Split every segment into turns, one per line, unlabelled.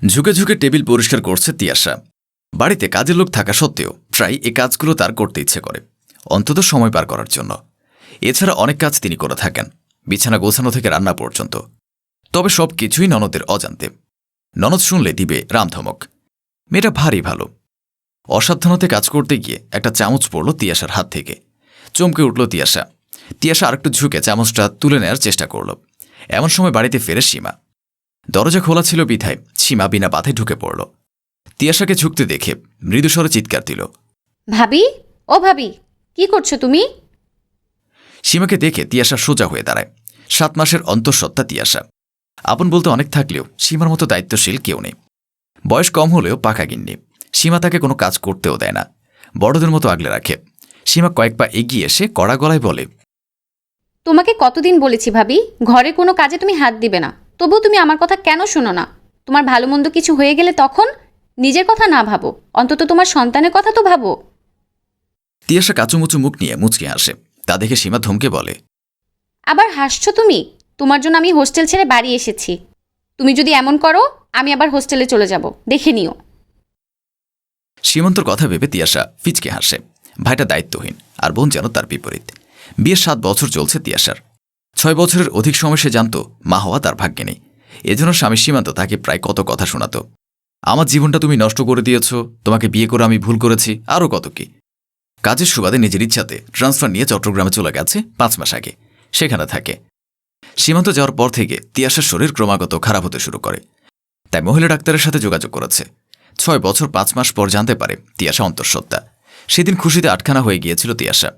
ঝুঁকে ঝুঁকে টেবিল পরিষ্কার করছে তিয়াশা। বাড়িতে কাজের লোক থাকা সত্ত্বেও প্রায় এ কাজগুলো তার করতে ইচ্ছে করে, অন্তত সময় পার করার জন্য। এছাড়া অনেক কাজ তিনি করে থাকেন, বিছানা গোছানো থেকে রান্না পর্যন্ত। তবে সব কিছুই ননদের অজান্তে। ননদ শুনলে দিবে রামধমক। মেয়েটা ভারী ভালো। অসাবধানতে কাজ করতে গিয়ে একটা চামচ পড়ল তিয়াশার হাত থেকে। চমকে উঠল তিয়াশা। তিয়াশা আরেকটু ঝুঁকে চামচটা তুলে নেয়ার চেষ্টা করল। এমন সময় বাড়িতে ফেরে সীমা। দরজা খোলা ছিল বিধায় সীমা বিনা বাধে ঢুকে পড়ল। তিয়াশাকে ঝুঁকতে দেখে মৃদুস্বরে চিৎকার দিল।
ভাবি? ও ভাবি কি করছ তুমি?
সীমাকে দেখে তিয়াশা সোজা হয়ে দাঁড়ায়। সাত মাসের অন্তঃসত্ত্বা তিয়াশা। আপন বলতে অনেক থাকলেও সীমার মতো দায়িত্বশীল কেউ নেই। বয়স কম হলেও পাকা গিন্নি। সীমা তাকে কোনো কাজ করতেও দেয় না। বড়দের মতো আগলে রাখে। সীমা কয়েক পা এগিয়ে এসে কড়া গলায় বলে
তোমাকে কতদিন বলেছি ভাবি ঘরে কোনো কাজে তুমি হাত দিবে না। তবুও তুমি আমার কথা কেন শোনো না? তোমার ভালো মন্দ কিছু হয়ে গেলে তখন নিজের কথা না ভাবো। অন্তত তোমার সন্তানের কথা তো ভাবো।
তিয়াশা কাচুমুচু মুখ নিয়ে মুচকে হাসে। তা দেখে সীমা ধমকে বলে
আবার হাসছো তুমি? তোমার জন্য আমি হোস্টেল ছেড়ে বাড়ি এসেছি। তুমি যদি এমন করো আমি আবার হোস্টেলে চলে যাব। দেখে নিও।
সীমন্তর কথা ভেবে তিয়াশা ফিচকে হাসে। ভাইটা দায়িত্বহীন আর বোন যেন তার বিপরীত। বিয়ের সাত বছর চলছে তিয়াশার ছয় বছরের অধিক সময় সে জানত মা হওয়া তার ভাগ্যে নেই। এজন্য স্বামী সীমান্ত তাকে প্রায় কত কথা শোনাত। আমার জীবনটা তুমি নষ্ট করে দিয়েছ, তোমাকে বিয়ে করে আমি ভুল করেছি আরও কত কি। কাজের সুবাদে নিজের ইচ্ছাতে ট্রান্সফার নিয়ে চট্টগ্রামে চলে গেছে পাঁচ মাস আগে। সেখানে থাকে। সীমান্ত যাওয়ার পর থেকে তিয়াশার শরীর ক্রমাগত খারাপ হতে শুরু করে। তাই মহিলা ডাক্তারের সাথে যোগাযোগ করেছে। ছয় বছর পাঁচ মাস পর জানতে পারে তিয়াসা অন্তঃসত্ত্বা। সেদিন খুশিতে আটখানা হয়ে গিয়েছিল তিয়াশা।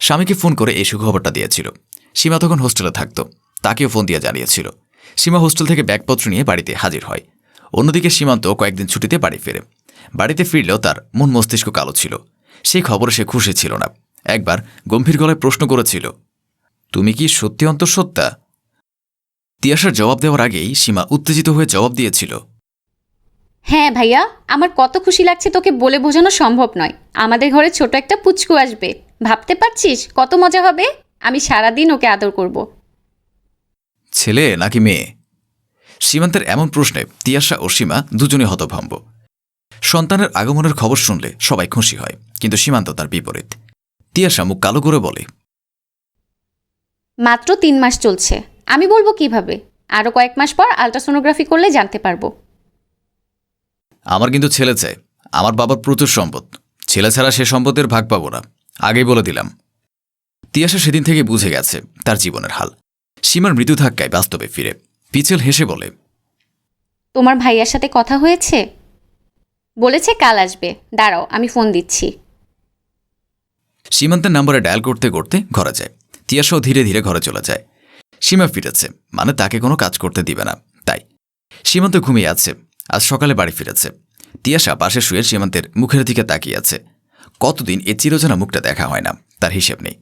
স্বামীকে ফোন করে এই সুখবরটা দিয়েছিল। সীমা তখন হোস্টেলে থাকত। তাকেও ফোন দিয়ে জানিয়েছিল। সীমা হোস্টেল থেকে ব্যাগপত্র নিয়ে বাড়িতে হাজির হয়। অন্যদিকে সীমান্ত কয়েকদিন ছুটিতে বাড়ি ফেরে। বাড়িতে ফিরলেও তার মন মস্তিষ্ক কালো ছিল। সেই খবরে সে খুশি ছিল না। একবার গম্ভীর গলায় প্রশ্ন করেছিল, তুমি কি সত্যি অন্তঃসত্ত্বা? তিয়াশার জবাব দেওয়ার আগেই সীমা উত্তেজিত হয়ে জবাব দিয়েছিল
হ্যাঁ ভাইয়া, আমার কত খুশি লাগছে তোকে বলে বোঝানো সম্ভব নয়। আমাদের ঘরে ছোট একটা পুচকু আসবে। ভাবতে পারছিস কত মজা হবে? আমি সারাদিন ওকে আদর করব।
ছেলে নাকি মেয়ে? সীমান্তের এমন প্রশ্নে তিয়াশা ও সীমা দুজনে হতভম্ব। সন্তানের আগমনের খবর শুনলে সবাই খুশি হয় কিন্তু সীমান্ত তার বিপরীত। তিয়াশা মুখ কালো করে বলে
মাত্র তিন মাস চলছে। আমি বলব কীভাবে? আরও কয়েক মাস পর আলট্রাসোনোগ্রাফি করলে জানতে পারব।
আমার কিন্তু ছেলে চাই আমার বাবার প্রচুর সম্পদ। ছেলে ছাড়া সে সম্পদের ভাগ পাবো না। আগেই বলে দিলাম। তিয়াশা সেদিন থেকে বুঝে গেছে তার জীবনের হাল। সীমার মৃত্যু ধাক্কায় বাস্তবে ফিরে। পিছেল হেসে বলে
তোমার ভাইয়ার সাথে কথা হয়েছে? বলেছে কাল আসবে। দাঁড়াও আমি ফোন দিচ্ছি।
সীমান্তের নম্বরে ডায়াল করতে করতে ঘরে যায়। তিয়াশাও ধীরে ধীরে ঘরে চলে যায়। সীমা ফিরেছে মানে তাকে কোনো কাজ করতে দিবে না তাই। সীমান্ত ঘুমিয়ে আছে আজ সকালে বাড়ি ফিরেছে। তিয়াশা পাশে শুয়ে সীমান্তের মুখের দিকে তাকিয়ে আছে। কতদিন এ চিরচেনা মুখটা দেখা হয় না তার হিসেব নেই।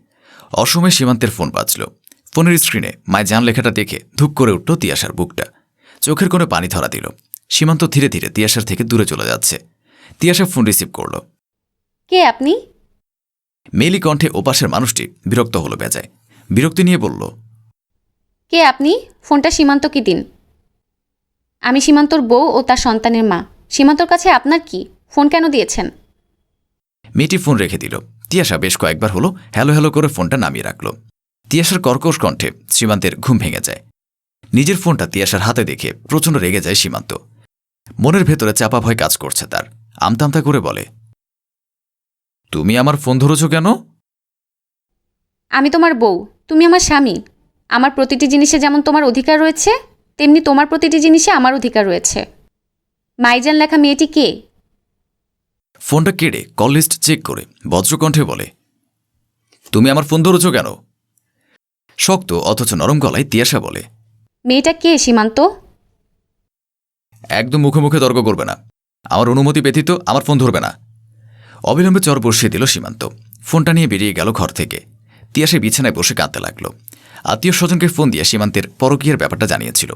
অসময়ে সীমান্তের ফোন বাজল। ফোনের স্ক্রিনে মায় জান লেখাটা দেখে ধুক করে উঠল তিয়াশার বুকটা। চোখের কোনো পানি ধরা দিল। সীমান্ত ধীরে ধীরে তিয়াশার থেকে দূরে চলে যাচ্ছে। তিয়াশা ফোন রিসিভ করল।
কে আপনি?
মেলি কণ্ঠে ওপাশের মানুষটি বিরক্ত হলো বেজায়। বিরক্তি নিয়ে বলল
কে আপনি? ফোনটা সীমান্তকে দিন? আমি সীমান্তর বউ ও তার সন্তানের মা। সীমান্তর কাছে আপনার কি? ফোন কেন দিয়েছেন?
মেয়েটি ফোন রেখে দিল। তিয়াশা বেশ কয়েকবার হলো হ্যালো হ্যালো করে ফোনটা নামিয়ে রাখল। তিয়াশার কর্কশ কণ্ঠে সীমান্তের ঘুম ভেঙে যায়। নিজের ফোনটা তিয়াশার হাতে দেখে প্রচণ্ড রেগে যায় সীমান্ত। মনের ভেতরে চাপা ভয় কাজ করছে তার। আমতামতা করে বলে, তুমি আমার ফোন ধরেছ কেন?
আমি তোমার বউ। তুমি আমার স্বামী। আমার প্রতিটি জিনিসে যেমন তোমার অধিকার রয়েছে, তেমনি তোমার প্রতিটি জিনিসে আমার অধিকার রয়েছে। মাইজান লেখা মেয়েটি কে?
ফোনটা কেড়ে কল লিস্ট চেক করে বজ্রকণ্ঠে বলে তুমি আমার ফোন ধরেছ কেন? শক্ত অথচ নরম গলায় তিয়াশা বলে
মেয়েটা কে সীমান্ত?
একদম মুখে মুখে তর্ক করবে না। আমার অনুমতি ব্যতীত আমার ফোন ধরবে না। অবিলম্বে চর বসিয়ে দিল সীমান্ত। ফোনটা নিয়ে বেরিয়ে গেল ঘর থেকে। তিয়াসে বিছানায় বসে কাঁদতে লাগল। আত্মীয় স্বজনকে ফোন দিয়ে সীমান্তের পরকীয়ের ব্যাপারটা জানিয়েছিল।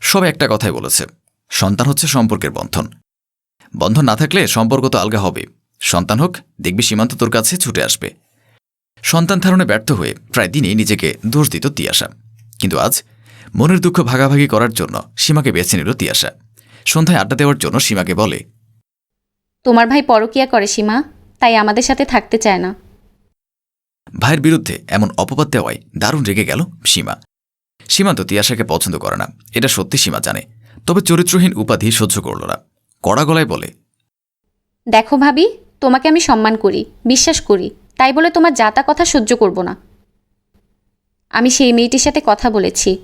সব একটা কথাই বলেছে সন্তান হচ্ছে সম্পর্কের বন্ধন। বন্ধন না থাকলে সম্পর্ক তো আলগা হবে। সন্তান হোক দেখবি সীমান্ত তোর কাছে ছুটে আসবে। সন্তান ধারণে ব্যর্থ হয়ে প্রায় দিনই নিজেকে দোষ দিত তিয়াসা কিন্তু আজ মনের দুঃখ ভাগাভাগি করার জন্য সীমাকে বেছে নিল তিয়াসা সন্ধ্যায় আড্ডা দেওয়ার জন্য সীমাকে বলে
তোমার ভাই পরকিয়া করে সীমা তাই আমাদের সাথে থাকতে চায় না।
ভাইয়ের বিরুদ্ধে এমন অপবাদ দেওয়ায় দারুণ রেগে গেল সীমা। সীমান্ত তিয়াশাকে পছন্দ করে না এটা সত্যি সীমা জানে তবে চরিত্রহীন উপাধি সহ্য করল না। কড়া গলায় বলে
দেখো ভাবি তোমাকে আমি সম্মান করি বিশ্বাস করি। তাই বলে তোমার যাতা কথা সহ্য করব না। আমি সেই মেয়েটির সাথে কথা বলেছি।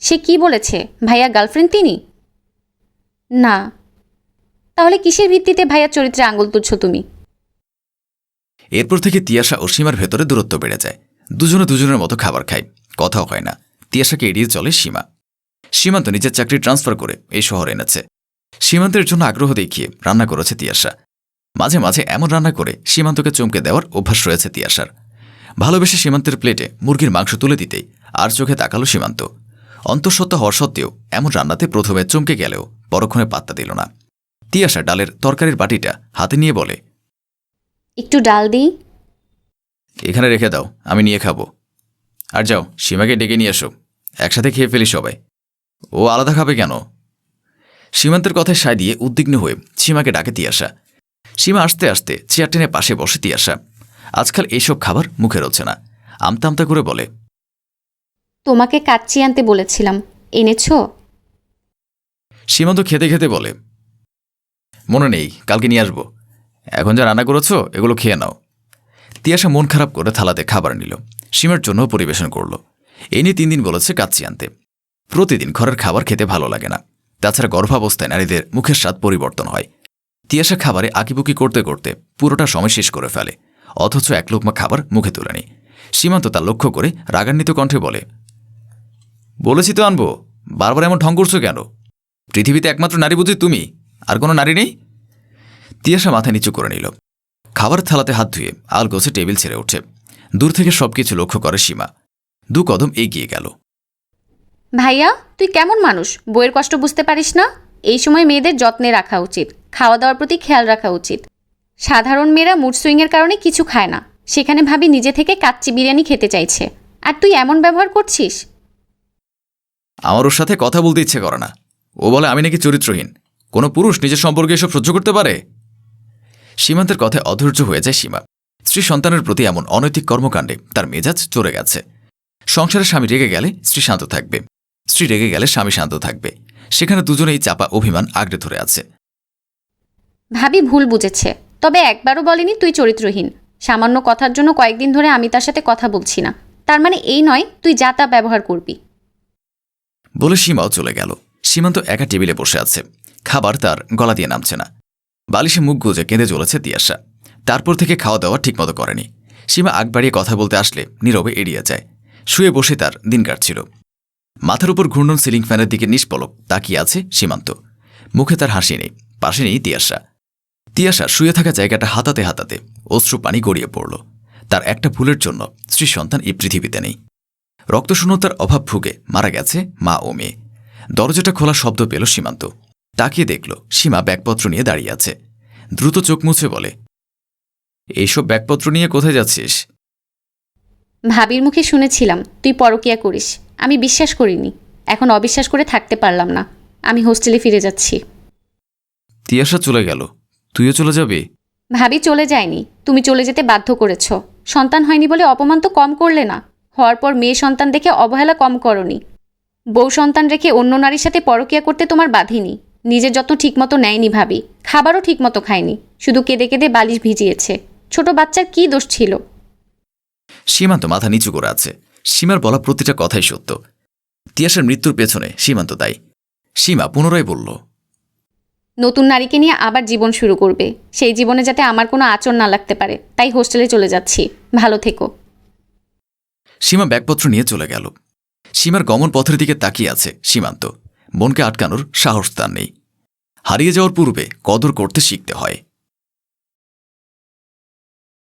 সে কি বলেছে ভাইয়া গার্লফ্রেন্ড তিনি? না। তাহলে কিসের ভিত্তিতে ভাইয়ার চরিত্রে আঙুল তুলছ তুমি?
এরপর থেকে তিয়াশা ও সীমার ভেতরে দূরত্ব বেড়ে যায়। দুজনে দুজনের মতো খাবার খায় কথাও হয় না। তিয়াশাকে এড়িয়ে চলে সীমা। সীমান্ত নিজের চাকরি ট্রান্সফার করে এই শহরে এনেছে। সীমান্তের জন্য আগ্রহ দেখিয়ে রান্না করেছে তিয়াশা। মাঝে মাঝে এমন রান্না করে সীমান্তকে চমকে দেওয়ার অভ্যাস রয়েছে তিয়াশার। ভালোবেসে সীমান্তের প্লেটে মুরগির মাংস তুলে দিতেই আর চোখে তাকালো সীমান্ত। অন্তঃসত্ত্বা হওয়ার সত্ত্বেও এমন রান্নাতে প্রথমে চমকে গেলেও পরক্ষণে পাত্তা দিল না। তিয়াশা ডালের তরকারির বাটিটা হাতে নিয়ে বলে
একটু ডাল দিই?
এখানে রেখে দাও আমি নিয়ে খাব। আর যাও সীমাকে ডেকে নিয়ে এসো। একসাথে খেয়ে ফেলি সবাই। ও আলাদা খাবে কেন? সীমান্তের কথায় সায় দিয়ে উদ্বিগ্ন হয়ে সীমাকে ডাকে তিয়াসা সীমা আসতে আসতে চেয়ার টেনে পাশে বসে তিয়াসা আজকাল এইসব খাবার মুখে রচ্ছে না। আমতা আমতা করে বলে
তোমাকে কাচ্চি আনতে বলেছিলাম। এনেছো?
সীমান্ত খেতে খেতে বলে মনে নেই কালকে নিয়ে আসব। এখন যা রান্না করেছ এগুলো খেয়ে নাও। তিয়াসা মন খারাপ করে থালাতে খাবার নিল। সীমার জন্য পরিবেশন করল। এই নিয়ে তিন দিন বলেছে কাচ্চি আনতে। প্রতিদিন ঘরের খাবার খেতে ভালো লাগে না। তাছাড়া গর্ভাবস্থায় নারীদের মুখের স্বাদ পরিবর্তন হয়। তিয়াসা খাবারে আঁকিবুকি করতে করতে পুরোটা সময় শেষ করে ফেলে, অথচ এক লোকমা খাবার মুখে তোলেনি। সীমান্ত তা লক্ষ্য করে রাগান্বিত কণ্ঠে বলে, বলেছি তো আনব, বারবার এমন ঢং করছ কেন? পৃথিবীতে একমাত্র নারী বুঝি তুমি, আর কোনো নারী নেই? তিয়াসা মাথা নিচু করে নিল। খাবার থালাতে হাত ধুয়ে আলগোছে টেবিল ছেড়ে ওঠে দূর থেকে সবকিছু লক্ষ্য করে সীমা। দু কদম এগিয়ে গেল।
ভাইয়া, তুই কেমন মানুষ? বইয়ের কষ্ট বুঝতে পারিস না? এই সময় মেয়েদের যত্নে রাখা উচিত। খাওয়া দাওয়ার প্রতি খেয়াল রাখা উচিত। সাধারণ মেয়েরা মুড সুইংয়ের কারণে কিছু খায় না। সেখানে ভাবি নিজে থেকে কাচ্চি বিরিয়ানি খেতে চাইছে। আর তুই এমন ব্যবহার করছিস?
আমার ওর সাথে কথা বলতে ইচ্ছে করে না। ও বলে, আমি নাকি চরিত্রহীন। কোনো পুরুষ নিজের সম্পর্কে এসব সহ্য করতে পারে? সীমান্তের কথায় অধৈর্য হয়ে যায় সীমা। স্ত্রী সন্তানের প্রতি এমন অনৈতিক কর্মকাণ্ডে তার মেজাজ চড়ে গেছে। সংসারে স্বামী রেগে গেলে স্ত্রী শান্ত থাকবে। স্ত্রী রেগে গেলে স্বামী শান্ত থাকবে। সেখানে দুজনেই চাপা অভিমান আগড়ে ধরে আছে।
ভাবি ভুল বুঝেছে। তবে একবারও বলেনি তুই চরিত্রহীন। সামান্য কথার জন্য কয়েকদিন ধরে আমি তার সাথে কথা বলছি না। তার মানে এই নয় তুই যা তা ব্যবহার করবি।
বলে সীমাও চলে গেল। সীমান্ত একা টেবিলে বসে আছে। খাবার তার গলা দিয়ে নামছে না। বালিশে মুখ গুজে কেঁদে চলেছে তিয়াসা তারপর থেকে খাওয়া দাওয়া ঠিকমতো করেনি। সীমা আগ বাড়িয়ে কথা বলতে আসলে নীরবে এড়িয়ে যায়। শুয়ে বসে তার দিন কাটছিল মাথার উপর ঘূর্ণন সিলিং ফ্যানের দিকে নিষ্পলক, তাকিয়ে আছে সীমান্ত। মুখে তার হাসি নেই, পাশে নেই তিয়াসা তিয়াসা শুয়ে থাকা জায়গাটা হাতাতে হাতাতে অশ্রু পানি গড়িয়ে পড়ল। তার একটা ভুলের জন্য স্ত্রী সন্তান এই পৃথিবীতে নেই। রক্তশূন্যতার অভাব ভুগে মারা গেছে মা ও মেয়ে। দরজাটা খোলা শব্দ পেল সীমান্ত। তাকিয়ে দেখল, সীমা ব্যাগপত্র নিয়ে দাঁড়িয়ে আছে। দ্রুত চোখ মুছে বলে, এইসব ব্যাগপত্র নিয়ে কোথায় যাচ্ছিস?
ভাবির মুখে শুনেছিলাম, তুই পরকিয়া করিস। আমি বিশ্বাস করিনি। এখন অবিশ্বাস করে থাকতে পারলাম না। আমি হোস্টেলে ফিরে যাচ্ছি।
তিয়াসা চলে গেল। তুইও চলে যাবি?
ভাবি চলে যায়নি। তুমি চলে যেতে বাধ্য করেছ। সন্তান হয়নি বলে অপমান তো কম করলে না। হওয়ার পর মেয়ে সন্তান দেখে অবহেলা কম করনি। বউ সন্তান রেখে অন্য নারীর সাথে পরকিয়া করতে তোমার বাধিনি। নিজের যত্ন ঠিকমতো নেয়নি ভাবি। খাবারও ঠিকমতো খায়নি। শুধু কেঁদে কেঁদে বালিশ ভিজিয়েছে। ছোট বাচ্চার কী দোষ ছিল?
সীমান্ত মাথা নিচু করে আছে। সীমার বলা প্রতিটা কথাই সত্য। তিয়াসের মৃত্যুর পেছনে সীমান্ত দায়ী। সীমা পুনরায় বলল
নতুন নারীকে নিয়ে আবার জীবন শুরু করবে। সেই জীবনে যাতে আমার কোনো আচর না লাগতে পারে তাই হোস্টেলে চলে যাচ্ছি। ভালো থেকো।
সীমা ব্যাগপত্র নিয়ে চলে গেল। সীমার গমন পথের দিকে তাকিয়ে আছে সীমান্ত। মনকে আটকানোর সাহস তার নেই। হারিয়ে যাওয়ার পূর্বে কদর করতে শিখতে হয়।